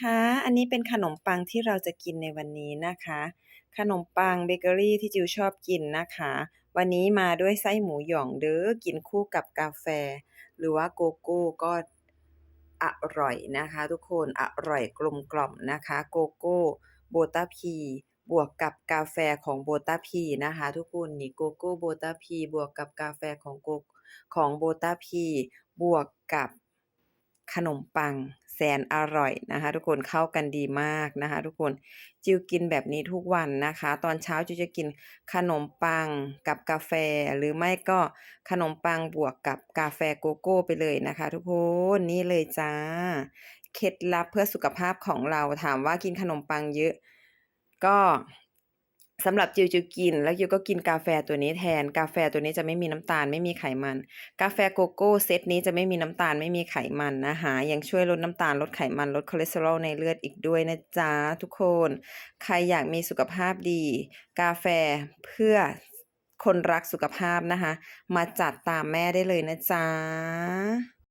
คะ อันนี้เป็นขนมปังที่เราจะกินในวันนี้นะคะ ขนมปังเบเกอรี่ที่จิวชอบกินนะคะ วันนี้มาด้วยไส้หมูหยองเด้อกินคู่กับกาแฟ หรือว่าโกโก้ก็อร่อยนะคะ ทุกคนอร่อยกลมกล่อมนะคะ โกโก้โบตาพีบวกกับกาแฟของโบตาพีนะคะ ทุกคนนี่โกโก้โบตาพีบวกกับกาแฟของโกของโบตาพีบวกกับ ขนมปังแสนอร่อยนะคะ ทุกคนเข้ากันดีมากนะคะ ทุกคนจิวกินแบบนี้ทุกวันนะคะ ตอนเช้าจิวจะกินขนมปังกับกาแฟ หรือไม่ก็ขนมปังบวกกับกาแฟโกโก้ไปเลยนะคะ ทุกคนนี่เลยจ้าเคล็ดลับเพื่อสุขภาพของเราถามว่ากินขนมปังเยอะ ก็ สำหรับจิวจิวกิน แล้วจิวก็กินกาแฟตัวนี้แทน กาแฟตัวนี้จะไม่มีน้ำตาลไม่มีไขมัน กาแฟโกโก้เซตนี้จะไม่มีน้ำตาลไม่มีไขมันนะคะยังช่วยลดน้ำตาลลดไขมันลดคอเลสเตอรอลในเลือดอีกด้วยนะจ๊ะทุกคน ใครอยากมีสุขภาพดี กาแฟเพื่อคนรักสุขภาพนะคะ มาจัดตามแม่ได้เลยนะจ๊ะ